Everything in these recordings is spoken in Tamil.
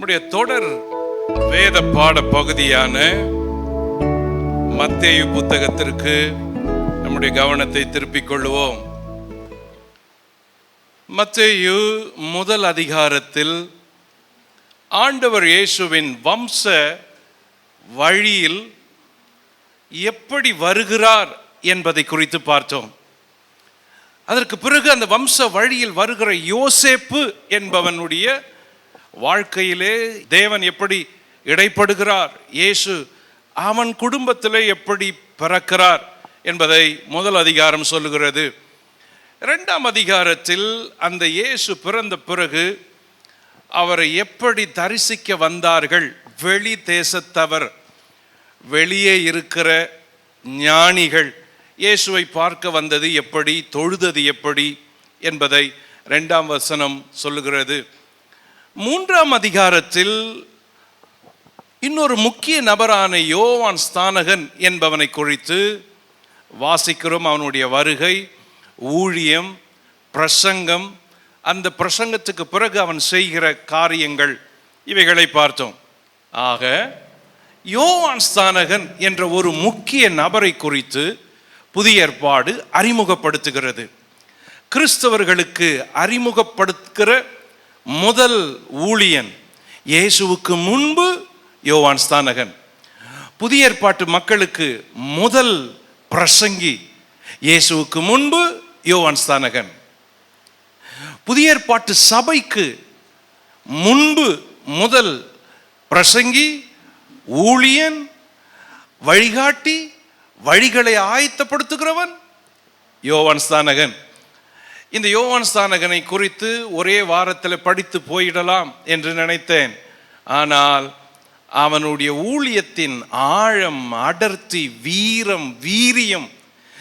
நம்முடைய தொடர் வேத பாட பகுதியான மத்தேயு புத்தகத்திற்கு நம்முடைய கவனத்தை திருப்பிக் கொள்வோம் மத்தேயு முதல் அதிகாரத்தில் ஆண்டவர் இயேசுவின் வம்ச வழியில் எப்படி வருகிறார் என்பதை குறித்து பார்த்தோம். அதற்கு பிறகு அந்த வம்ச வழியில் வருகிற யோசேப்பு என்பவனுடைய வாழ்க்கையிலே தேவன் எப்படி இடைப்படுகிறார்? இயேசு அவன் குடும்பத்திலே எப்படி பிறக்கிறார்? என்பதை முதல் அதிகாரம் சொல்லுகிறது. இரண்டாம் அதிகாரத்தில் அந்த இயேசு பிறந்த பிறகு அவரை எப்படி தரிசிக்க வந்தார்கள்? வெளி தேசத்தவர் வெளியே இருக்கிற ஞானிகள் இயேசுவை பார்க்க வந்தது எப்படி? தொழுதது எப்படி? என்பதை ரெண்டாம் வசனம் சொல்லுகிறது. மூன்றாம் அதிகாரத்தில் இன்னொரு முக்கிய நபரான யோவான் ஸ்தானகன் என்பவனை குறித்து வாசிக்கிறோம். அவனுடைய வருகை ஊழியம் பிரசங்கம் அந்த பிரசங்கத்துக்கு பிறகு அவன் செய்கிற காரியங்கள் இவைகளை பார்த்தோம். ஆக யோவான் ஸ்தானகன் என்ற ஒரு முக்கிய நபரை குறித்து புதிய ஏற்பாடு அறிமுகப்படுத்துகிறது. கிறிஸ்தவர்களுக்கு அறிமுகப்படுத்துகிற முதல் ஊழியன். இயேசுவுக்கு முன்பு யோவான் ஸ்தானகன். புதிய ஏற்பாட்டு மக்களுக்கு முதல் பிரசங்கி. இயேசுவுக்கு முன்பு யோவான் ஸ்தானகன். புதிய ஏற்பாட்டு சபைக்கு முன்பு முதல் பிரசங்கி ஊழியன் வழிகாட்டி வழிகளை ஆயத்தப்படுத்துகிறவன் யோவான் ஸ்தானகன். இந்த யோவான் ஸ்தானகனை குறித்து ஒரே வாரத்தில் படித்து போயிடலாம் என்று நினைத்தேன். ஆனால் அவனுடைய ஊழியத்தின் ஆழம் அடர்த்தி வீரம் வீரியம்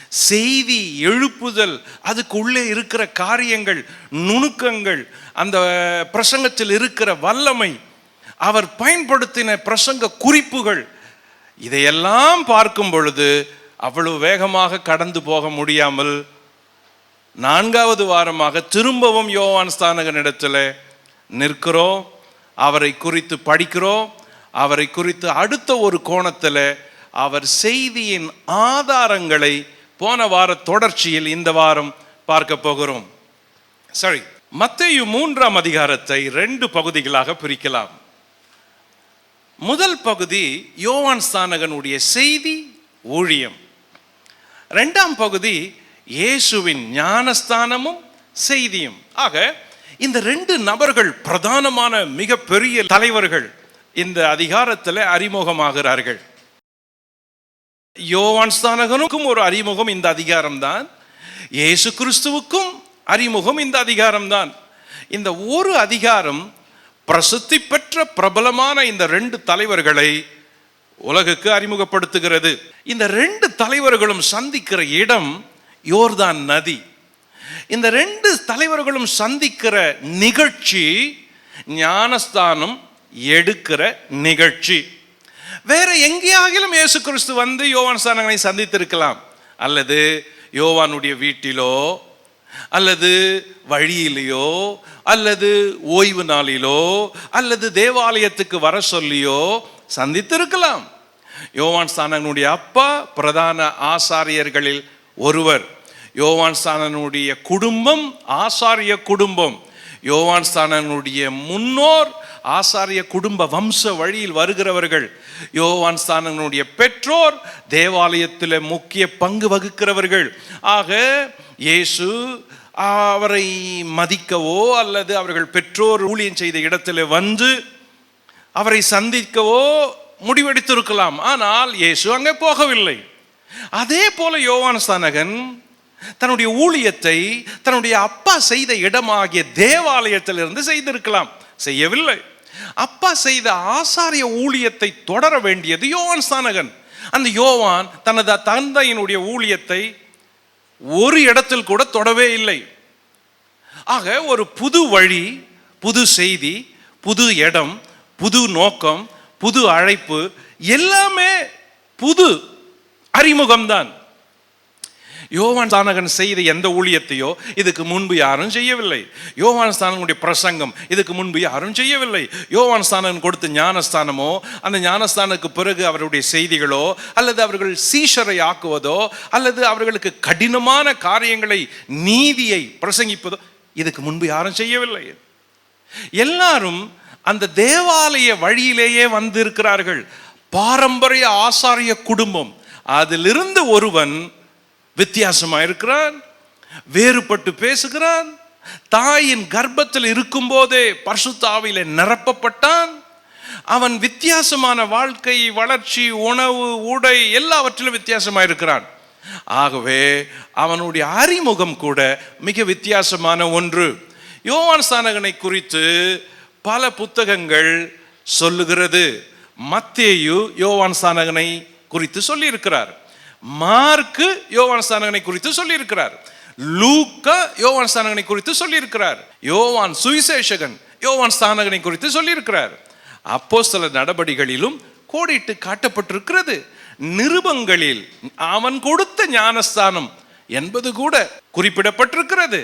செய்தி எழுப்புதல் அதுக்குள்ளே இருக்கிற காரியங்கள் நுணுக்கங்கள் அந்த பிரசங்கத்தில் இருக்கிற வல்லமை அவர் பயன்படுத்தின பிரசங்க குறிப்புகள் இதையெல்லாம் பார்க்கும் பொழுது அவ்வளவு வேகமாக கடந்து போக முடியாமல் நான்காவது வாரமாக திரும்பவும் யோவான் ஸ்தானகனிடத்தில் நிற்கிறோம். அவரை குறித்து படிக்கிறோம். அவரை குறித்து அடுத்த ஒரு கோணத்தில் அவர் செய்தியின் ஆதாரங்களை போன வார தொடர்ச்சியில் இந்த வாரம் பார்க்க போகிறோம். சரி மத்தையு மூன்றாம் அதிகாரத்தை ரெண்டு பகுதிகளாக பிரிக்கலாம். முதல் பகுதி யோவான் ஸ்தானகனுடைய செய்தி ஊழியம். ரெண்டாம் பகுதி இயேசுவின் ஞானஸ்தானமும் செய்தியும். ஆக இந்த ரெண்டு நபர்கள் பிரதானமான மிகப்பெரிய தலைவர்கள் இந்த அதிகாரத்தில் அறிமுகமாகிறார்கள். யோவான் ஸ்தானகனுக்கும் ஒரு அறிமுகம் இந்த அதிகாரம்தான். இயேசு கிறிஸ்துவுக்கும் அறிமுகம் இந்த அதிகாரம்தான். இந்த ஒரு அதிகாரம் பிரசித்தி பெற்ற பிரபலமான இந்த ரெண்டு தலைவர்களை உலகுக்கு அறிமுகப்படுத்துகிறது. இந்த ரெண்டு தலைவர்களும் சந்திக்கிற இடம் யோர்தான் நதி. இந்த ரெண்டு தலைவர்களும் சந்திக்கிற நிகழ்ச்சி ஞானஸ்தானம் எடுக்கிற நிகழ்ச்சி. வேற எங்கேயாகிலும் இயேசு கிறிஸ்து வந்து யோவான் ஸ்தானங்களை சந்தித்திருக்கலாம். அல்லது யோவானுடைய வீட்டிலோ அல்லது வழியிலேயோ அல்லது ஓய்வு நாளிலோ அல்லது தேவாலயத்துக்கு வர சொல்லியோ சந்தித்திருக்கலாம். யோவான் ஸ்தானங்களுடைய அப்பா பிரதான ஆசாரியர்களில் ஒருவர் யோவான் ஸ்தானனுடைய குடும்பம் ஆசாரிய குடும்பம். யோவான் ஸ்தானனுடைய முன்னோர் ஆசாரிய குடும்ப வம்ச வழியில் வருகிறவர்கள். யோவான் ஸ்தானனுடைய பெற்றோர் தேவாலயத்தில் முக்கிய பங்கு வகுக்கிறவர்கள். ஆக இயேசு அவரை மதிக்கவோ அல்லது அவர்கள் பெற்றோர் ஊழியம் செய்த இடத்துல வந்து அவரை சந்திக்கவோ முடிவெடுத்திருக்கலாம். ஆனால் இயேசு அங்கே போகவில்லை. அதே போல யோவான் ஸ்தானகன் தன்னுடைய ஊழியத்தை தன்னுடைய அப்பா செய்த இடமாகிய தேவாலயத்திலிருந்து செய்திருக்கலாம். செய்யவில்லை. அப்பா செய்த ஆசாரிய ஊழியத்தை தொடர வேண்டியது யோவான் ஸ்தானகன் அந்த யோவான் தனது தந்தையினுடைய ஊழியத்தை ஒரு இடத்தில் கூட தொடவே இல்லை. ஆக ஒரு புது வழி புது செய்தி புது இடம் புது நோக்கம் புது அழைப்பு எல்லாமே புது. அறிமுகம்தான். யோவான் ஸ்தானகன் செய்த எந்த ஊழியத்தையோ இதுக்கு முன்பு யாரும் செய்யவில்லை. யோவான் ஸ்தானகனுடைய பிரசங்கம் இதுக்கு முன்பு யாரும் செய்யவில்லை. யோவான் ஸ்தானகன் கொடுத்த ஞானஸ்தானமோ அந்த ஞானஸ்தானுக்கு பிறகு அவருடைய செய்திகளோ அல்லது அவர்கள் சீஷரை ஆக்குவதோ அல்லது அவர்களுக்கு கடினமான காரியங்களை நீதியை பிரசங்கிப்பதோ இதுக்கு முன்பு யாரும் செய்யவில்லை. எல்லாரும் அந்த தேவாலய வழியிலேயே வந்திருக்கிறார்கள். பாரம்பரிய ஆசாரிய குடும்பம். அதிலிருந்து ஒருவன் வித்தியாசமாக இருக்கிறான் வேறுபட்டு பேசுகிறான் தாயின் கர்ப்பத்தில் இருக்கும்போதே பர்சுத்தாவில நிரப்பப்பட்டான் அவன் வித்தியாசமான வாழ்க்கை வளர்ச்சி உணவு உடை எல்லாவற்றிலும் வித்தியாசமா இருக்கிறான் ஆகவே அவனுடைய அறிமுகம் கூட மிக வித்தியாசமான ஒன்று. யோவான் ஸ்தானகனை குறித்து பல புத்தகங்கள் சொல்லுகிறது. மத்தேயு யோவான் ஸ்தானகனை குறித்து சொல்லியிருக்கிறார். மார்க்கு யோவான் ஸ்தானகனை குறித்து சொல்லியிருக்கிறார். லூக்கா யோவான் ஸ்தானகனை குறித்து சொல்லியிருக்கிறார். யோவான் சுவிசேஷகன் யோவான் ஸ்தானகனை குறித்து சொல்லியிருக்கிறார். அப்போ சில நடபடிகளிலும் கோடிட்டு காட்டப்பட்டிருக்கிறது. நிருபங்களில் அவன் கொடுத்த ஞானஸ்தானம் என்பது கூட குறிப்பிடப்பட்டிருக்கிறது.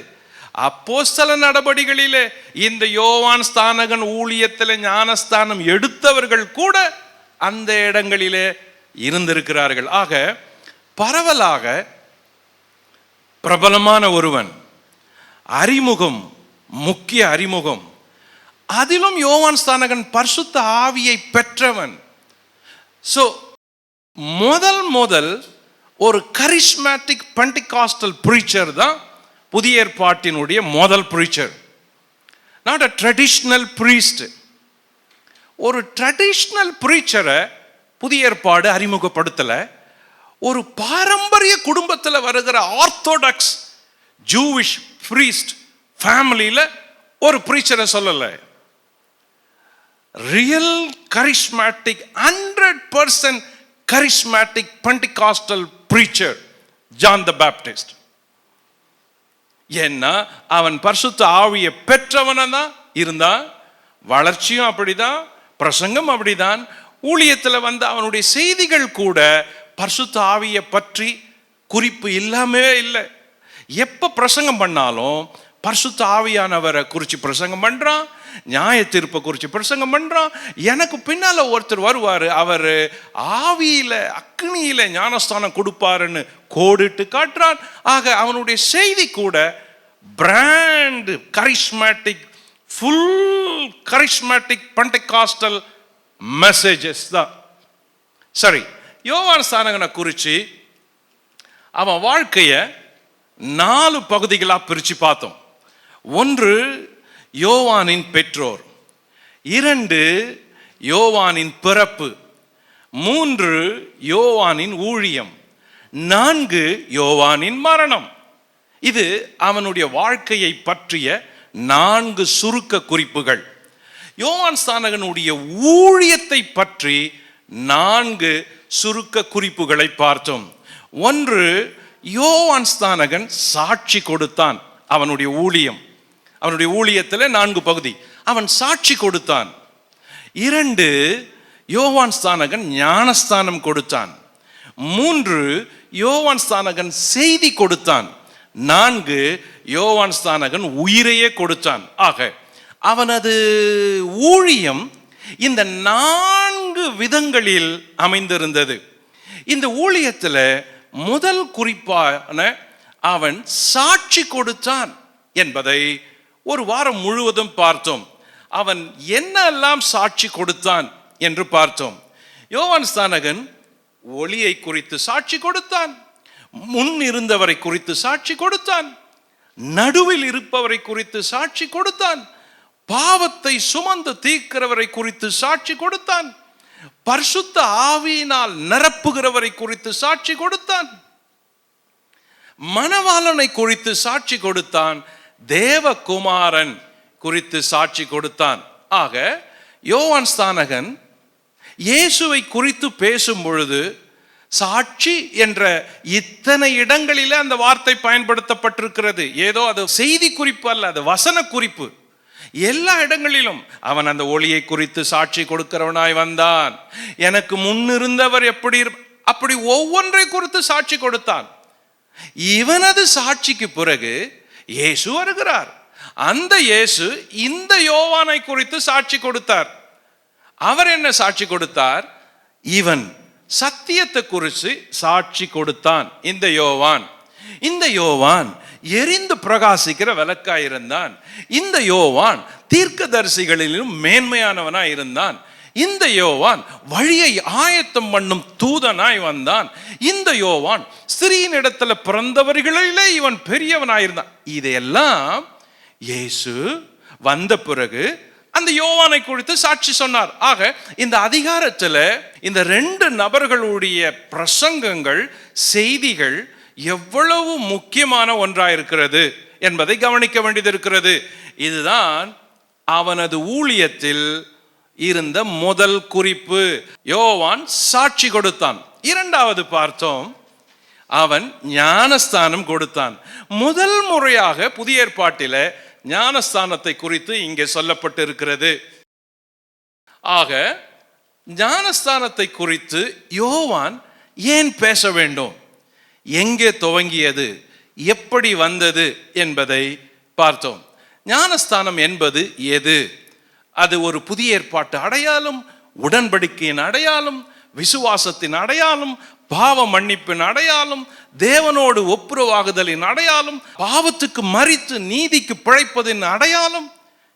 அப்போஸ்தல நடபடிகளிலே இந்த யோவான் ஸ்தானகன் ஊழியத்தில் ஞானஸ்தானம் எடுத்தவர்கள் கூட அந்த இடங்களிலே இருந்திருக்கிறார்கள். ஆக பரவலாக பிரபலமான ஒருவன் அறிமுகம் முக்கிய அறிமுகம் அதிலும் யோவான் ஸ்தானகன் பரிசுத்த ஆவியை பெற்றவன். ஸோ முதல் முதல் ஒரு கரிஷ்மேட்டிக் பெண்டிகாஸ்டல் ப்ரீச்சர் தான் புதிய ஏற்பாட்டினுடைய முதல் preacher not a traditional priest ஒரு ட்ரெடிஷ்னல் ப்ரீச்சரை புதிய ஏற்பாடு அறிமுகப்படுத்தலை. ஒரு பாரம்பரிய குடும்பத்தில் வருகிற ஆர்த்தோடாக்ஸ் ஜூவிஷ் ப்ரீஸ்ட் ஃபேமிலியில் ஒரு ப்ரீச்சரை சொல்லலை. Real charismatic hundred percent charismatic Pentecostal preacher John the Baptist. ஏன்னா அவன் பரிசுத்த ஆவியை பெற்றவன தான் இருந்தான் வளர்ச்சியும் அப்படிதான் பிரசங்கம் அப்படிதான் ஊழியத்தில் வந்த அவனுடைய செய்திகள் கூட பரிசுத்த ஆவியை பற்றி குறிப்பு இல்லாமே இல்லை. எப்போ பிரசங்கம் பண்ணாலும் பரிசுத்த ஆவியானவரை குறித்து பிரசங்கம் பண்ணுறான் நியாய தீர்ப்பை குறித்து பிரசங்கம் பண்ணுறான் எனக்கு பின்னால் ஒருத்தர் வருவார் அவர் ஆவியில் அக்னியில் ஞானஸ்தானம் கொடுப்பாருன்னு கோடிட்டு காட்டுறான். ஆக அவனுடைய செய்தி கூட brand charismatic full charismatic Pentecostal messages தான் சரி யோவான் ஸ்தானகனை குறித்து அவன் வாழ்க்கையை நாலு பகுதிகளாக பிரித்து பார்த்தோம். ஒன்று யோவானின் பெற்றோர். இரண்டு யோவானின் பிறப்பு. மூன்று யோவானின் ஊழியம். நான்கு யோவானின் மரணம். இது அவனுடைய வாழ்க்கையை பற்றிய நான்கு சுருக்க குறிப்புகள். யோவான் ஸ்தானகனுடைய ஊழியத்தை பற்றி நான்கு சுருக்க குறிப்புகளை பார்த்தோம். ஒன்று யோவான் ஸ்தானகன் சாட்சி கொடுத்தான் அவனுடைய ஊழியம். அவனுடைய ஊழியத்தில் நான்கு பகுதி. அவன் சாட்சி கொடுத்தான். இரண்டு யோவான் ஸ்தானகன் ஞானஸ்தானம் கொடுத்தான். மூன்று யோவான் ஸ்தானகன் செய்தி கொடுத்தான். நான்கு யோவான் ஸ்தானகன் உயிரையே கொடுத்தான். ஆக அவனது ஊழியம் இந்த நான்கு விதங்களில் அமைந்திருந்தது. இந்த ஊழியத்தில் முதல் குறிப்பான அவன் சாட்சி கொடுத்தான் என்பதை ஒரு வாரம் முழுவதும் பார்த்தோம். அவன் என்னெல்லாம் சாட்சி கொடுத்தான் என்று பார்த்தோம். யோவான் ஸ்தானகன் ஒளியை குறித்து சாட்சி கொடுத்தான். முன் இருந்தவரை குறித்து சாட்சி கொடுத்தான். நடுவில் இருப்பவரை குறித்து சாட்சி கொடுத்தான். பாவத்தை சுமந்து தீர்க்கிறவரை குறித்து சாட்சி கொடுத்தான். பரிசுத்த ஆவியினால் நிரப்புகிறவரை குறித்து சாட்சி கொடுத்தான். மணவாளனை குறித்து சாட்சி கொடுத்தான். தேவகுமாரன் குறித்து சாட்சி கொடுத்தான். ஆக யோவான் ஸ்தானகன் இயேசுவை குறித்து பேசும் பொழுது சாட்சி என்ற இத்தனை இடங்களிலே அந்த வார்த்தை பயன்படுத்தப்பட்டிருக்கிறது. ஏதோ அது செய்தி குறிப்பு அல்ல அது வசன குறிப்பு. எல்லா இடங்களிலும் அவன் அந்த ஒளியை குறித்து சாட்சி கொடுக்கிறவனாய் வந்தான். எனக்கு முன்னிருந்தவர் எப்படி அப்படி ஒவ்வொன்றை குறித்து சாட்சி கொடுத்தான். இவனது சாட்சிக்கு பிறகு இயேசு வருகிறார். அந்த இயேசு இந்த யோவானை குறித்து சாட்சி கொடுத்தார். அவர் என்ன சாட்சி கொடுத்தார்? இவன் சத்தியத்தை குறித்து சாட்சி கொடுத்தான். இந்த யோவான் இந்த யோவான் எரிந்து பிரகாசிக்கிற விளக்காய் இருந்தான் இந்த யோவான் தீர்க்கதரிசிகளிலும் மேன்மையானவனாய் இருந்தான். இந்த யோவான் வழியை ஆயத்தம் பண்ணும் தூதனாய் வந்தான். இந்த யோவான் ஸ்திரீயின் இடத்துல பிறந்தவர்களிலே இவன் பெரியவனாயிருந்தான் இதையெல்லாம் இயேசு வந்த பிறகு அந்த யோவானை குறித்து சாட்சி சொன்னார். ஆக இந்த அதிகாரத்தில் இந்த ரெண்டு நபர்களுடைய பிரசங்கங்கள் செய்திகள் எவ்வளவு முக்கியமான ஒன்றாக இருக்கிறது என்பதை கவனிக்க வேண்டியது இருக்கிறது இதுதான் அவனது ஊழியத்தில் இருந்த முதல் குறிப்பு. யோவான் சாட்சி கொடுத்தான். இரண்டாவது பார்த்தோம். அவன் ஞானஸ்தானம் கொடுத்தான். முதல் முறையாக புதிய ஏற்பாட்டில ஞானஸ்தானத்தை குறித்து இங்கே சொல்லப்பட்டு இருக்கிறது ஆக ஞானஸ்தானத்தை குறித்து யோவான் ஏன் பேச வேண்டும்? எங்கே துவங்கியது எப்படி வந்தது என்பதை பார்த்தோம். ஞானஸ்தானம் என்பது எது? அது ஒரு புதிய ஏற்பாட்டு அடையாளம் உடன்படிக்கையின் அடையாளம் விசுவாசத்தின் அடையாளம் பாவ மன்னிப்பின் அடையாளம் தேவனோடு ஒப்புரவாகுதலின் அடையாளம் பாவத்துக்கு மறித்து நீதிக்கு பிழைப்பதின் அடையாளம்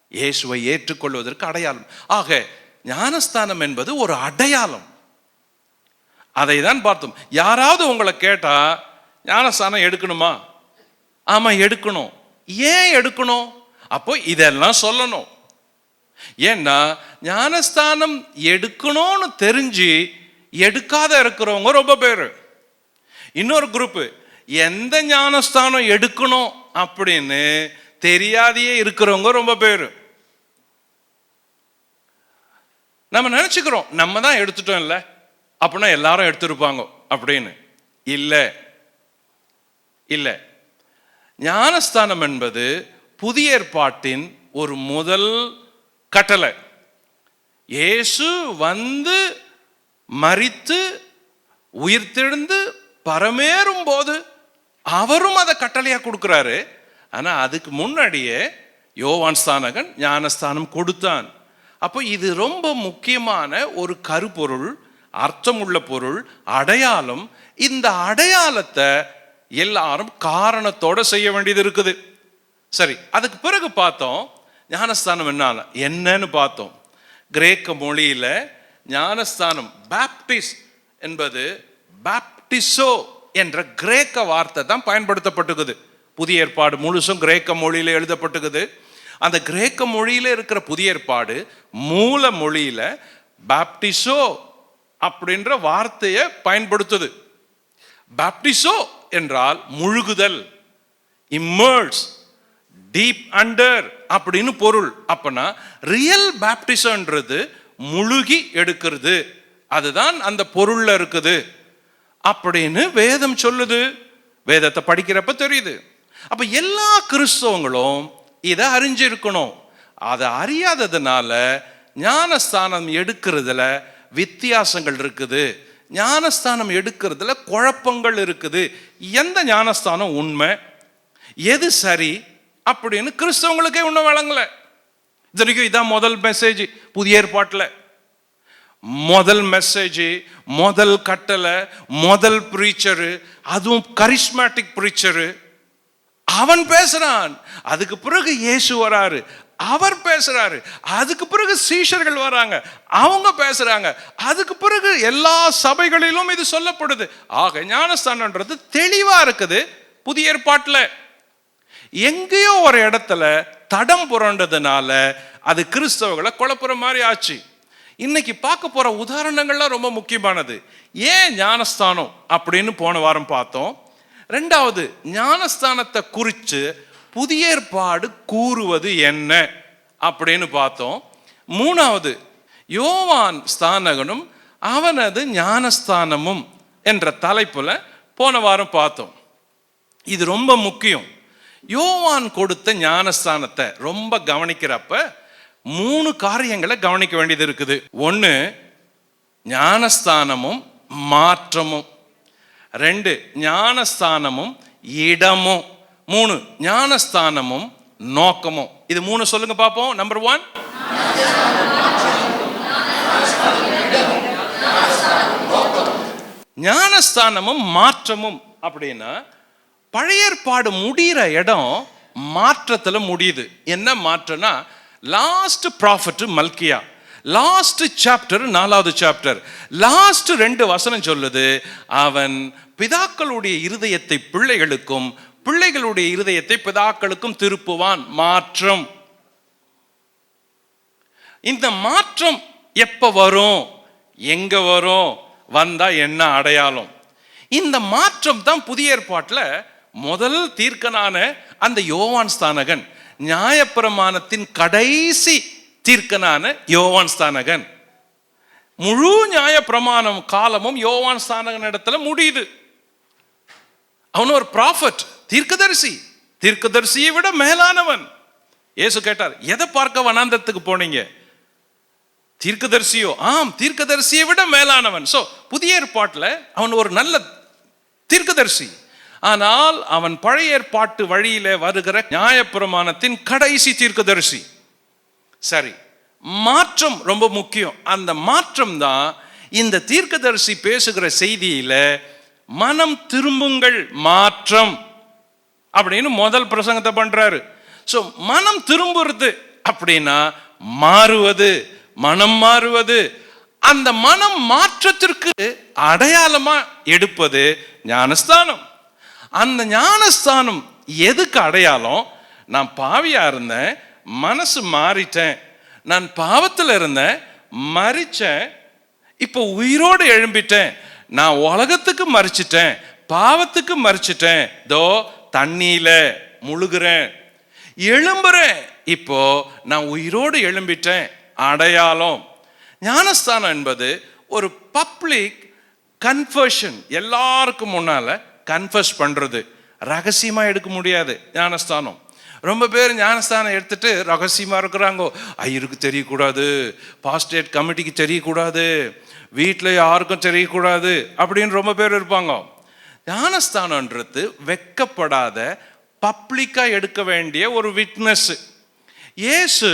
இயேசுவை ஏற்றுக்கொள்வதற்கு அடையாளம். ஆக ஞானஸ்தானம் என்பது ஒரு அடையாளம். அதை தான் பார்த்தோம். யாராவது உங்களை கேட்டால் ஞானஸ்தானம் எடுக்கணுமா? ஆமாம் எடுக்கணும். ஏன் எடுக்கணும்? அப்போ இதெல்லாம் சொல்லணும். ஏன்னா ஞானஸ்தானம் எடுக்கணும்னு தெரிஞ்சு எடுக்காத இருக்கிறவங்க ரொம்ப பேர். இன்னொரு குரூப்பு எந்த ஞானஸ்தானம் எடுக்கணும்? அப்படின்னு தெரியாதையே இருக்கிறவங்க ரொம்ப பேர். நம்ம நினச்சிக்கிறோம் நம்ம தான் எடுத்துட்டோம் இல்லை அப்படின்னா எல்லாரும் எடுத்திருப்பாங்க அப்படின்னு. இல்லை. இல்லை. ஞானஸ்தானம் என்பது புதிய ஏற்பாட்டின் ஒரு முதல் கட்டளை. இயேசு வந்து மறித்து உயிர்த்தெழுந்து பரமேறும் போது அவரும் அதை கட்டளையாக கொடுக்குறாரு. ஆனால் அதுக்கு முன்னாடியே யோவான் ஸ்தானகன் ஞானஸ்தானம் கொடுத்தான். அப்போ இது ரொம்ப முக்கியமான ஒரு கருப்பொருள் அர்த்தமுள்ள பொருள் அடையாளம் இந்த அடையாளத்தை எல்லாரும் காரணத்தோட செய்ய வேண்டியது இருக்குது. சரி அதுக்கு பிறகு பார்த்தோம் ஞானஸ்தானம் என்ன என்னன்னு பார்த்தோம். கிரேக்க மொழியில ஞானஸ்தானம் பேப்டிஸ் என்பது பேப்டிசோ என்ற கிரேக்க வார்த்தை தான் பயன்படுத்தப்பட்டுக்குது. புதிய ஏற்பாடு முழுசும் கிரேக்க மொழியில் எழுதப்பட்டுக்குது. அந்த கிரேக்க மொழியில் இருக்கிற புதிய ஏற்பாடு மூல மொழியில் பாப்டிசோ அப்படின்ற வார்த்தையை பயன்படுத்துது. பாப்டிசோ என்றால் முழுகுதல் இம்மர்ஸ் டீப் அண்டர் அப்படின்னு பொருள். அப்பனா ரியல் பேப்டிசம்ன்றது முழுகி எடுக்கிறது. அதுதான் அந்த பொருள்ல இருக்குது. அப்படின்னு வேதம் சொல்லுது. வேதத்தை படிக்கிறப்ப தெரியுது. அப்ப எல்லா கிறிஸ்தவங்களும் இதை அறிஞ்சிருக்கணும். அதை அறியாததுனால ஞானஸ்தானம் எடுக்கிறதுல வித்தியாசங்கள் இருக்குது. ஞானஸ்தானம் எடுக்கிறதுல குழப்பங்கள் இருக்குது. எந்த ஞானஸ்தானம் உண்மை? எது சரி? அப்படின்னு கிறிஸ்தவங்களுக்கே ஒன்றும் வழங்கலை இத்தனைக்கும் இதான் முதல் மெசேஜ் புதிய ஏற்பாட்டில். முதல் மெசேஜ் முதல் கட்டளை முதல் ப்ரீச்சரு அதுவும் கரிஸ்மேட்டிக் ப்ரீச்சரு அவன் பேசுறான். அதுக்கு பிறகு இயேசு வராரு. அவர் பேசுறாரு. அதுக்கு பிறகு சீஷர்கள் வராங்க. அவங்க பேசுறாங்க. அதுக்கு பிறகு எல்லா சபைகளிலும் இது சொல்லப்படுது. ஆக ஞானஸ்தானன்றது தெளிவா இருக்குது புதிய ஏற்பாட்டில். எங்கேயோ ஒரு இடத்துல தடம் புரண்டதுனால அது கிறிஸ்தவர்களை குழப்புற மாதிரி ஆச்சு. இன்னைக்கு பார்க்க போற உதாரணங்கள்லாம் ரொம்ப முக்கியமானது. ஏன் ஞானஸ்தானம் அப்படின்னு போன வாரம் பார்த்தோம். ரெண்டாவது ஞானஸ்தானத்தை குறித்து புதிய ஏற்பாடு கூறுவது என்ன அப்படின்னு பார்த்தோம். மூணாவது யோவான் ஸ்தானகனும் அவனது ஞானஸ்தானமும் என்ற தலைப்பில் போன வாரம் பார்த்தோம். இது ரொம்ப முக்கியம். யோவான் கொடுத்த ஞானஸ்தானத்தை ரொம்ப கவனிக்கிறப்ப மூணு காரியங்களை கவனிக்க வேண்டியது இருக்குது. ஒன்று ஞானஸ்தானமும் மாற்றமும். ரெண்டு ஞானஸ்தானமும் இடமும். மூணு ஞானஸ்தானமும் நோக்கமும். இது மூணு சொல்லுங்க பார்ப்போம் நம்பர் ஒன் ஞானஸ்தானமும் மாற்றமும் அப்படின்னா பழைய ஏற்பாடு முடிகிற இடம் மாற்றத்தில் முடியுது. என்ன மாற்றம்னா லாஸ்ட் ப்ராஃபிட் மல்கியா. லாஸ்ட் சாப்டர் நாலாவது சாப்டர் லாஸ்ட் ரெண்டு வசனம் சொல்லுது அவன் பிதாக்களுடைய இருதயத்தை பிள்ளைகளுக்கும் பிள்ளைகளுடைய இருதயத்தை பிதாக்களுக்கும் திருப்புவான் மாற்றம். இந்த மாற்றம் எப்ப வரும்? எங்க வரும்? வந்தா என்ன அடையாளம்? இந்த மாற்றம் தான் புதிய ஏற்பாட்டில் முதல் தீர்க்கனான அந்த யோவான் ஸ்தானகன் நியாயப்பிரமாணத்தின் கடைசி தீர்க்கனான யோவான் ஸ்தானகன். முழு நியாயப்பிரமாணம் காலமும் யோவான் ஸ்தானகன் இடத்துல முடியுது. அவன் ஒரு ப்ராஃபட் தீர்க்கதரிசி. தீர்க்கதரிசியை விட மேலானவன். ஏசு கேட்டார் எதை பார்க்க வனாந்தத்துக்கு போனீங்க? தீர்க்கதரிசியோ? ஆம் தீர்க்கதரிசியை விட மேலானவன். சோ புதிய ஏற்பாட்டில் அவன் ஒரு நல்ல தீர்க்கதரிசி. ஆனால் அவன் பழைய ஏற்பாட்டு வழியில வருகிற நியாயப்பிரமாணத்தின் கடைசி தீர்க்கதரிசி. சரி மாற்றம் ரொம்ப முக்கியம். அந்த மாற்றம் தான் இந்த தீர்க்கதரிசி பேசுகிற செய்தியில மனம் திரும்புங்கள் மாற்றம். அப்படின்னு முதல் பிரசங்கத்தை பண்றாரு. ஸோ மனம் திரும்புறது அப்படின்னா மாறுவது மனம் மாறுவது. அந்த மனம் மாற்றத்திற்கு அடையாளமா எடுப்பது ஞானஸ்தானம். அந்த ஞானஸ்தானம் எதுக்கு அடையாளம்? நான் பாவியா இருந்தேன் மனசு மாறிட்டேன். நான் பாவத்தில் இருந்தேன் மறிச்சேன். இப்போ உயிரோடு எழும்பிட்டேன். நான் உலகத்துக்கு மறிச்சிட்டேன் பாவத்துக்கு மறிச்சிட்டேன். தோ தண்ணியில் முழுகிறேன். எழும்புறேன். இப்போ நான் உயிரோடு எழும்பிட்டேன். அடையாளம். ஞானஸ்தானம் என்பது ஒரு பப்ளிக் கன்ஃபர்ஷன் எல்லாருக்கும் முன்னால் கன்ஃபர்ஸ் பண்ணுறது ரகசியமாக எடுக்க முடியாது ஞானஸ்தானம். ரொம்ப பேர் ஞானஸ்தானம் எடுத்துட்டு ரகசியமாக இருக்கிறாங்கோ. ஐயருக்கு தெரியக்கூடாது. பாஸ்டேட் கமிட்டிக்கு தெரியக்கூடாது. வீட்டில் யாருக்கும் தெரியக்கூடாது. அப்படின்னு ரொம்ப பேர் இருப்பாங்க. ஞானஸ்தானன்றது வெக்கப்படாத பப்ளிக்காக எடுக்க வேண்டிய ஒரு விட்னஸ் இயேசு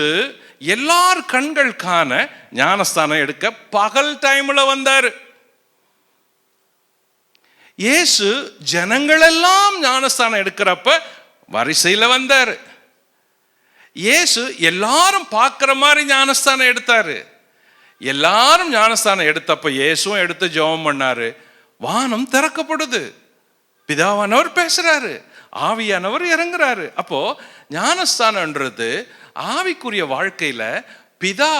எல்லார் கண்களுக்கான ஞானஸ்தானம் எடுக்க பகல் டைமில் வந்தார். இயேசு ஜனங்களெல்லாம் ஞானஸ்தானம் எடுக்கிறப்ப வரிசையில் வந்தார். இயேசு எல்லாரும் பார்க்குற மாதிரி ஞானஸ்தானம் எடுத்தாரு. எல்லாரும் ஞானஸ்தானம் எடுத்தப்ப இயேசுவும் எடுத்து ஜெபம் பண்ணாரு. வானம் திறக்கப்படுது. பிதாவானவர் பேசுறாரு ஆவியானவர் இறங்குறாரு. அப்போ ஞானஸ்தானன்றது ஆவிக்குரிய வாழ்க்கையில பிதா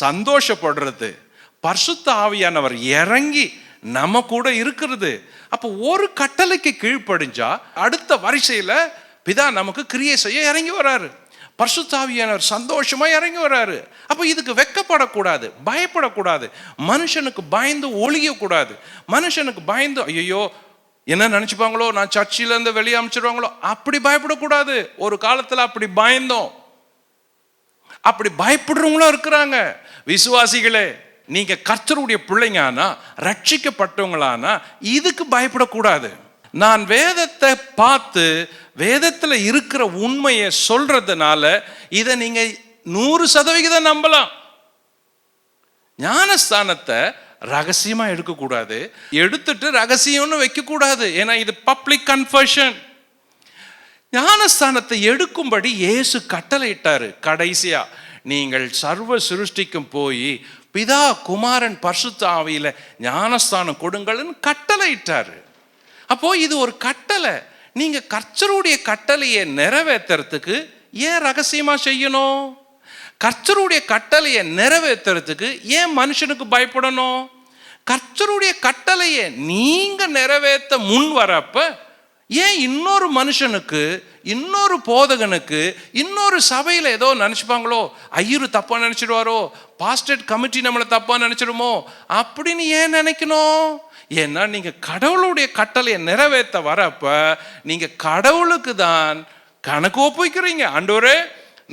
சந்தோஷப்படுறது பரிசுத்த ஆவியானவர் இறங்கி நம்ம கூட இருக்கிறது. அப்போ ஒரு கட்டளைக்கு கீழ்ப்படிஞ்சா அடுத்த வரிசையில் பிதா நமக்கு கிரியை செய்ய இறங்கி வராரு. பர்சுத்தாவியானவர் சந்தோஷமா இறங்கி வராரு. அப்போ இதுக்கு வெக்கப்படக்கூடாது பயப்படக்கூடாது. மனுஷனுக்கு பயந்து ஒழியக்கூடாது மனுஷனுக்கு பயந்து ஐயோ என்ன நினைச்சுப்பாங்களோ? நான் சர்ச்சில இருந்து வெளியே அமைச்சிருவாங்களோ? அப்படி பயப்படக்கூடாது. ஒரு காலத்துல அப்படி பயந்தோம். அப்படி பயப்படுறவங்களும் இருக்கிறாங்க. விசுவாசிகளே நீங்க கர்த்தருடைய பிள்ளைங்க ஆனா ரட்சிக்கப்பட்டவங்களானா இதுக்கு பயப்படக்கூடாது. நான் வேதத்தை பார்த்து வேதத்துல இருக்கிற உண்மையை சொல்றதுனால இதை நீங்க நூறு சதவிகிதம் நம்பலாம். ஞானஸ்தானத்தை ரகசியமாக எடுக்கக்கூடாது. எடுத்துட்டு ரகசியம்னு வைக்கக்கூடாது. ஏன்னா இது பப்ளிக் கன்ஃபர்ஷன் ஞானஸ்தானத்தை எடுக்கும்படி இயேசு கட்டளையிட்டாரு. கடைசியா நீங்கள் சர்வ சிருஷ்டிக்கும் போய் பிதா குமாரன் பரிசுத்த ஆவியில ஞானஸ்தானம் கொடுங்கள்னு கட்டளையிட்டாரு. அப்போ இது ஒரு கட்டளை. நீங்க கர்ச்சருடைய கட்டளையை நிறைவேற்றுறதுக்கு ஏன் ரகசியமா செய்யணும்? கர்ச்சருடைய கட்டளையை நிறைவேற்றுறதுக்கு ஏன் மனுஷனுக்கு பயப்படணும்? கர்த்தருடைய கட்டளையை நீங்கள் நிறைவேற்ற முன் வரப்ப ஏன் இன்னொரு மனுஷனுக்கு இன்னொரு போதகனுக்கு இன்னொரு சபையில் ஏதோ நினச்சிப்பாங்களோ ஐயரு தப்பாக நினச்சிடுவாரோ பாஸ்டேட் கமிட்டி நம்மளை தப்பாக நினச்சிடுமோ அப்படின்னு ஏன் நினைக்கணும்? ஏன்னா நீங்கள் கடவுளுடைய கட்டளையை நிறைவேற்ற வரப்ப நீங்கள் கடவுளுக்கு தான் கணக்கு ஒப்புவிக்கிறீங்க. ஆண்டவரே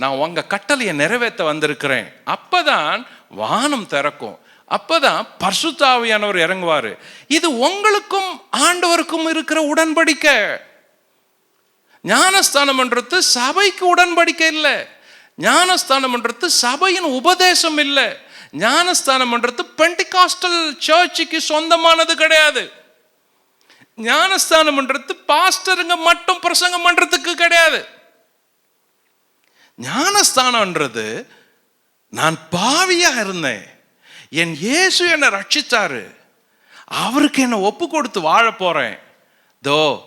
நான் உங்கள் கட்டளையை நிறைவேற்ற வந்திருக்கிறேன். அப்போ தான் வானம் திறக்கும். அப்பதான் பர்சுத்தாவியானவர் இறங்குவார். இது உங்களுக்கும் ஆண்டவருக்கும் இருக்கிற உடன்படிக்கை. ஞானஸ்தானம்ன்றது சபைக்கு உடன்படிக்கை இல்லை. ஞானஸ்தானம்ன்றது சபையின் உபதேசம் இல்லை. ஞானஸ்தானம்ன்றது பெண்டிகாஸ்டல் சர்ச்சுக்கு சொந்தமானது கிடையாது. ஞானஸ்தானம்ன்றது பாஸ்டருங்க மட்டும் பிரசங்கம் பண்றதுக்கு கிடையாது. ஞானஸ்தானம்ன்றது நான் பாவியாக இருந்தேன். என் இயேசு என்னை ரட்சித்தாரு அவருக்கு என்னை ஒப்பு கொடுத்து வாழ போகிறேன் தோ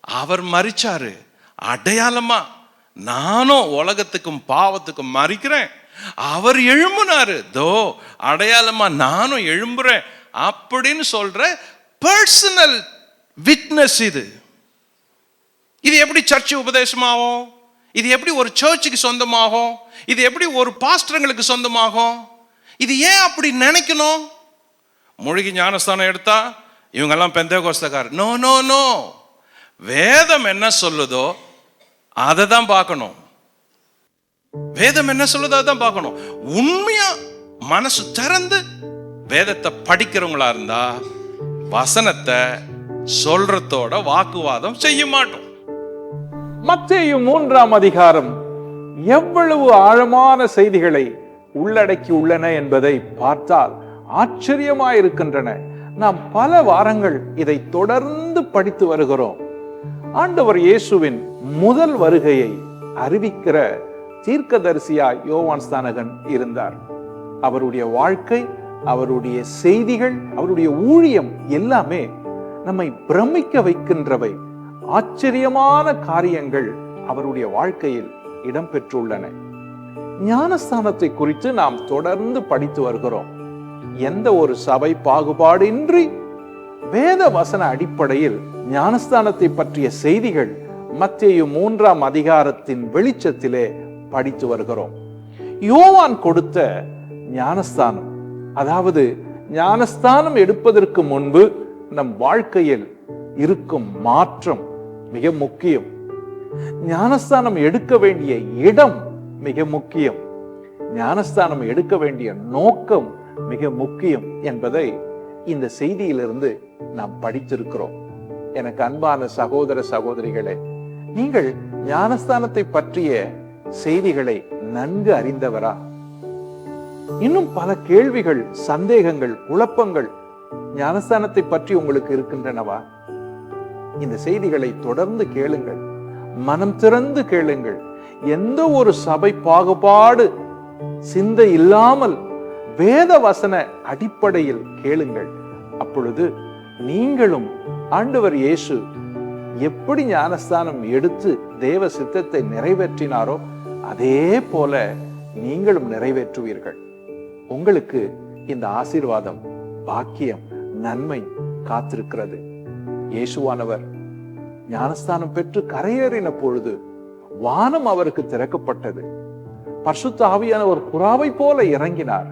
அவர் மறிச்சாரு அடையாளமா நானும் உலகத்துக்கும் பாவத்துக்கும் மறிக்கிறேன் அவர் எழும்புனாரு. தோ அடையாளமா நானும் எழும்புறேன் அப்படின்னு சொல்ற பர்சனல் விட்னஸ் இது. இது எப்படி சர்ச்சு உபதேசமாகும்? இது எப்படி ஒரு சர்ச்சுக்கு சொந்தமாகும்? இது எப்படி ஒரு பாஸ்டருங்களுக்கு சொந்தமாகும்? இது ஏன் அப்படி நினைக்கணும்? மூழ்கி ஞானஸ்தானம் எடுத்தா இவங்கெல்லாம் பெந்தேகோஸ்தக்கார் நோ நோ நோ வேதம் என்ன சொல்லுதோ அதை தான் பார்க்கணும். வேதம் என்ன சொல்லுதோ அதை தான் பார்க்கணும். உண்மையா மனசு திறந்து வேதத்தை படிக்கிறவங்களா இருந்தா வசனத்தை சொல்றதோட வாக்குவாதம் செய்ய மாட்டோம். மத்தேயு மூன்றாம் அதிகாரம். எவ்வளவு ஆழமான செய்திகளை உள்ளடக்கி உள்ளன என்பதை பார்த்தால் ஆச்சரியமாயிருக்கின்றன. நாம் பல வாரங்கள் இதை தொடர்ந்து படித்து வருகிறோம். ஆண்டவர் இயேசுவின் முதல் வருகையை அறிவிக்கிற தீர்க்கதரிசியா யோவான் ஸ்தானகன் இருந்தார். அவருடைய வாழ்க்கை அவருடைய செய்திகள் அவருடைய ஊழியம் எல்லாமே நம்மை பிரமிக்க வைக்கின்றவை. ஆச்சரியமான காரியங்கள் அவருடைய வாழ்க்கையில் இடம்பெற்றுள்ளன. ஞானஸ்தானத்தை குறித்து நாம் தொடர்ந்து படித்து வருகிறோம். எந்த ஒரு சபை பாகுபாடின்றி வேத வசன அடிப்படையில் ஞானஸ்தானத்தை பற்றிய செய்திகள் மத்திய மூன்றாம் அதிகாரத்தின் வெளிச்சத்திலே படித்து வருகிறோம். யோவான் கொடுத்த ஞானஸ்தானம் அதாவது ஞானஸ்தானம் எடுப்பதற்கு முன்பு நம் வாழ்க்கையில் இருக்கும் மாற்றம் மிக முக்கியம். ஞானஸ்தானம் எடுக்க வேண்டிய இடம் மிக முக்கியம். ஞானஸ்தானம் எடுக்க வேண்டிய நோக்கம் மிக முக்கியம் என்பதை இந்த செய்தியிலிருந்து நாம் படித்திருக்கிறோம். எனக்கு அன்பான சகோதர சகோதரிகளே நீங்கள் ஞானஸ்தானத்தை பற்றிய செய்திகளை நன்கு அறிந்தவரா? இன்னும் பல கேள்விகள் சந்தேகங்கள் குழப்பங்கள் ஞானஸ்தானத்தை பற்றி உங்களுக்கு இருக்கின்றனவா? இந்த செய்திகளை தொடர்ந்து கேளுங்கள். மனம் திறந்து கேளுங்கள். எந்த ஒரு சபை பாகுபாடு சிந்தை இல்லாமல் வேத வசன அடிப்படையில் கேளுங்கள். அப்பொழுது நீங்களும் ஆண்டவர் இயேசு எப்படி ஞானஸ்தானம் எடுத்து தேவ சித்தத்தை நிறைவேற்றினாரோ அதே போல நீங்களும் நிறைவேற்றுவீர்கள். உங்களுக்கு இந்த ஆசீர்வாதம் பாக்கியம் நன்மை காத்திருக்கிறது. இயேசுவானவர் ஞானஸ்தானம் பெற்று கரையேறின பொழுது வானம் அவருக்கு திறக்கப்பட்டது. பர்சுத்தாவியான ஒரு புறாவை போல இறங்கினார்.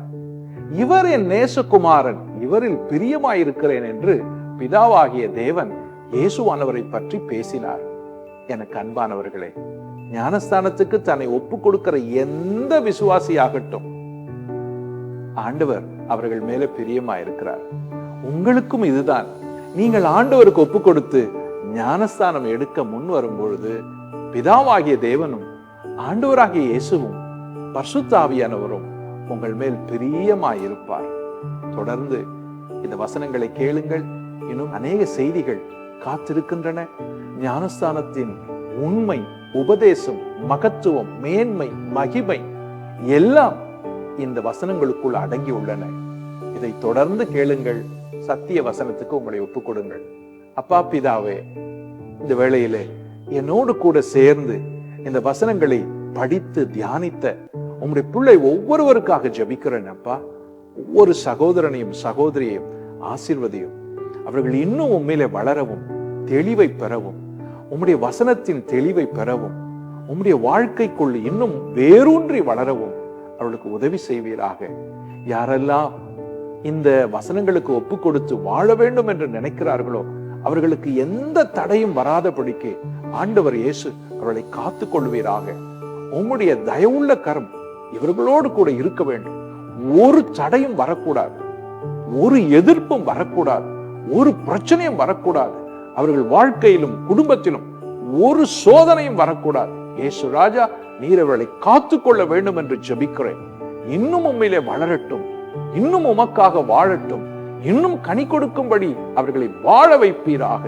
இவர் என் நேசகுமாரன் இவரில் பிரியமாயிருக்கிறேன் என்று பிதாவாகிய தேவன் இயேசுவானவரை பற்றி பேசினார். எனக்கு அன்பானவர்களே ஞானஸ்தானத்துக்கு தன்னை ஒப்பு கொடுக்கிற எந்த விசுவாசியாகட்டும் ஆண்டவர் அவர்கள் மேல பிரியமாயிருக்கிறார். உங்களுக்கும் இதுதான். நீங்கள் ஆண்டவருக்கு ஒப்பு கொடுத்து ஞானஸ்தானம் எடுக்க முன் வரும் பொழுது பிதாவாகிய தேவனும் ஆண்டவராகிய இயேசுவும் பர்சுத்தாவியானவரும் உங்கள் மேல் பிரியமாயிருப்பார். தொடர்ந்து இந்த வசனங்களை கேளுங்கள். இன்னும் அநேக செய்திகள் காத்திருக்கின்றன. ஞானஸ்தானத்தின் உண்மை உபதேசம் மகத்துவம் மேன்மை மகிமை எல்லாம் இந்த வசனங்களுக்குள் அடங்கி உள்ளன. இதை தொடர்ந்து கேளுங்கள். சத்திய வசனத்துக்கு உங்களை ஒப்புக் கொடுங்கள் அப்பா பிதாவே இந்த வேளையிலே என்னோடு கூட சேர்ந்து இந்த வசனங்களை படித்து தியானித்த உம்முடைய பிள்ளை ஒவ்வொருவருக்காக ஜபிக்கிறேன் அப்பா. ஒவ்வொரு சகோதரனையும் சகோதரியையும் ஆசிர்வதையும். அவர்கள் இன்னும் உண்மையிலே வளரவும் தெளிவை பெறவும் உம்முடைய வசனத்தின் தெளிவை பெறவும் உம்முடைய வாழ்க்கைக்குள் இன்னும் வேரூன்றி வளரவும் அவர்களுக்கு உதவி செய்வீராக. யாரெல்லாம் இந்த வசனங்களுக்கு ஒப்பு கொடுத்து வாழ வேண்டும் என்று நினைக்கிறார்களோ அவர்களுக்கு எந்த தடையும் வராதபடிக்கு ஆண்டவர் இயேசு அவர்களை காத்துக் கொள்வீராக உம்முடைய தயவுள்ள கரம் இவர்களோடு கூட இருக்க வேண்டும். ஒரு தடையும் வரக்கூடாது. ஒரு எதிர்ப்பும் வரக்கூடாது. ஒரு பிரச்சனையும் வரக்கூடாது. அவர்கள் வாழ்க்கையிலும் குடும்பத்திலும் ஒரு சோதனையும் வரக்கூடாது. இயேசு ராஜா நீர் அவர்களை காத்துக்கொள்ள வேண்டும் என்று ஜெபிக்கிறேன். இன்னும் உண்மையிலே வளரட்டும். இன்னும் உமக்காக வாழட்டும். இன்னும் கனி கொடுக்கும்படி அவர்களை வாழ வைப்பீராக.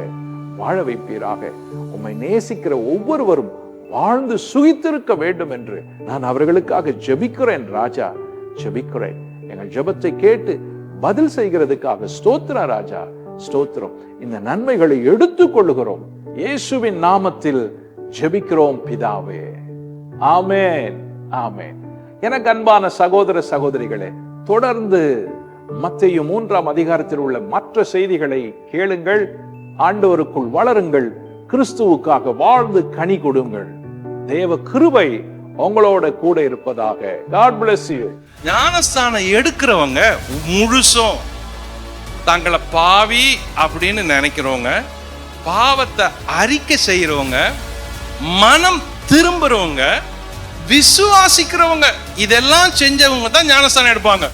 வாழ வைப்பீராக. உம்மை நேசிக்கிற ஒவ்வொருவரும் வாழ்ந்து சுகித்திருக்க வேண்டும் என்று நான் அவர்களுக்காக ஜெபிக்கிறேன் ராஜா. ஜெபிக்கிறேன். எங்கள் ஜெபத்தை கேட்டு பதில் செய்கிறதுக்காக ஸ்தோத்ரா ராஜா. ஸ்தோத்திரம். இந்த நன்மைகளை எடுத்துக் கொள்ளுகிறோம். இயேசுவின் நாமத்தில் ஜெபிக்கிறோம் பிதாவே. ஆமேன். ஆமேன். எனக்கு அன்பான சகோதர சகோதரிகளே தொடர்ந்து மத்திய மூன்றாம் அதிகாரத்தில் உள்ள மற்ற செய்திகளை கேளுங்கள் ஆண்டவருக்குள் வளருங்கள். கிறிஸ்துவுக்காக வாழ்ந்து கனி கொடுங்கள். தேவ கிருபை உங்களோட கூட இருப்பதாக. God bless ஞானஸ்தானம் எடுக்கிறவங்க முழுசும் தங்களை பாவி அப்படின்னு நினைக்கிறவங்க பாவத்தை அறிக்கை செய்யறவங்க மனம் திரும்புறவங்க விசுவாசிக்கிறவங்க இதெல்லாம் செஞ்சவங்க தான் ஞானஸ்தானம் எடுப்பாங்க.